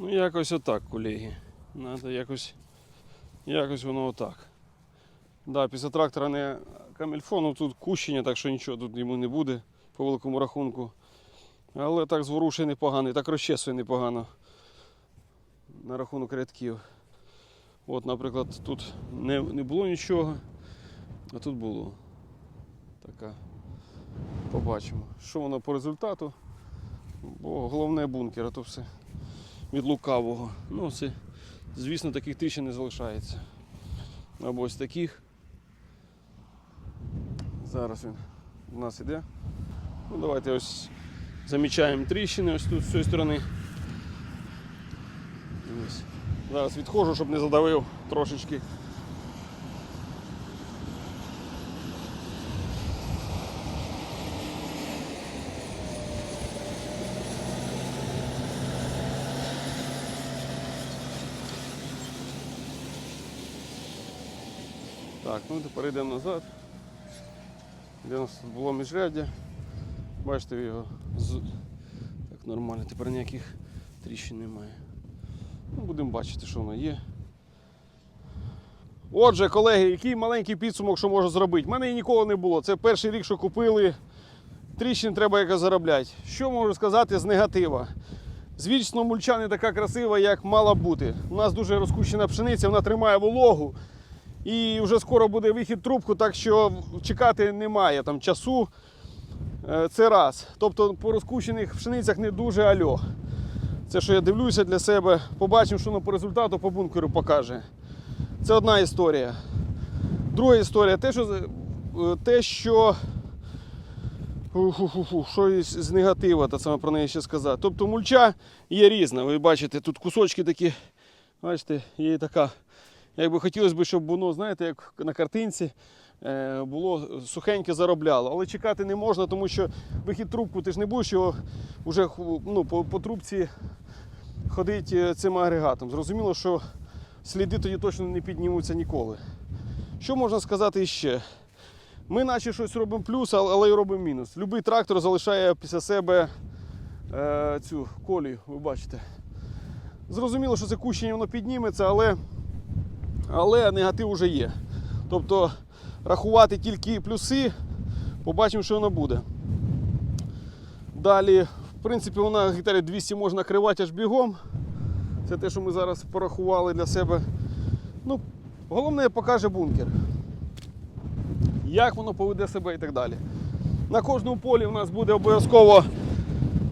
Ну, якось отак, колеги. Надо якось, якось воно отак. Да, після трактора не камільфону, тут кущення, так що нічого тут йому не буде по великому рахунку. Але так зворушує непогано, і так розчесує непогано на рахунок рядків. От, наприклад, тут не, не було нічого, а тут було. Така. Побачимо, що воно по результату. Бо головне бункер, а то все від лукавого. Ну, це, звісно, таких тріщин не залишається. Або ось таких. Зараз він у нас іде. Ну, давайте ось замічаємо тріщини ось тут з цієї сторони. Ось. Зараз відходжу, щоб не задавив трошечки. Так, ну тепер йдемо назад. Де у нас тут було міжряддя. Бачите його з... так нормально, тепер ніяких тріщин немає. Ну, будемо бачити, що воно є. Отже, колеги, який маленький підсумок, що можу зробити. У мене її ніколи не було. Це перший рік, що купили. Тріщин треба якось заробляти. Що можу сказати з негатива? Звісно, мульча не така красива, як мала бути. У нас дуже розкущена пшениця, вона тримає вологу. І вже скоро буде вихід трубку, так що чекати немає там часу. Е, Це раз. Тобто по розкущених пшеницях не дуже альо. Це що я дивлюся для себе, побачимо, що воно по результату по бункеру покаже. Це одна історія. Друга історія, те, що, е, те, що що з негатива, та саме про неї ще сказати. Тобто мульча є різна. Ви бачите, тут кусочки такі, бачите, є така. Якби хотілося б, щоб воно, знаєте, як на картинці е, було сухеньке заробляло. Але чекати не можна, тому що вихід трубку ти ж не будеш його вже ну, по, по трубці ходити цим агрегатом. Зрозуміло, що сліди тоді точно не піднімуться ніколи. Що можна сказати ще? Ми наче щось робимо плюс, але й робимо мінус. Любий трактор залишає після себе е, цю колію, ви бачите. Зрозуміло, що це кущення воно підніметься, але, але негатив вже є. Тобто рахувати тільки плюси, побачимо, що воно буде. Далі, в принципі, вона гектарів 200 можна накривати аж бігом. Це те, що ми зараз порахували для себе. Ну, головне покаже бункер як воно поведе себе і так далі. На кожному полі у нас буде обов'язково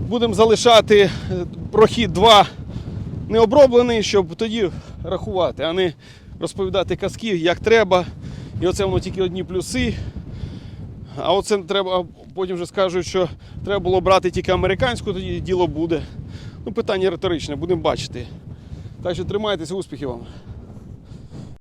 будемо залишати е, прохід 2 необроблений, щоб тоді рахувати, а не розповідати казки, як треба. І оце воно тільки одні плюси. А оце треба, потім вже скажуть, що треба було брати тільки американську, тоді діло буде. Ну, питання риторичне, будемо бачити. Так що тримайтеся, успіхів вам.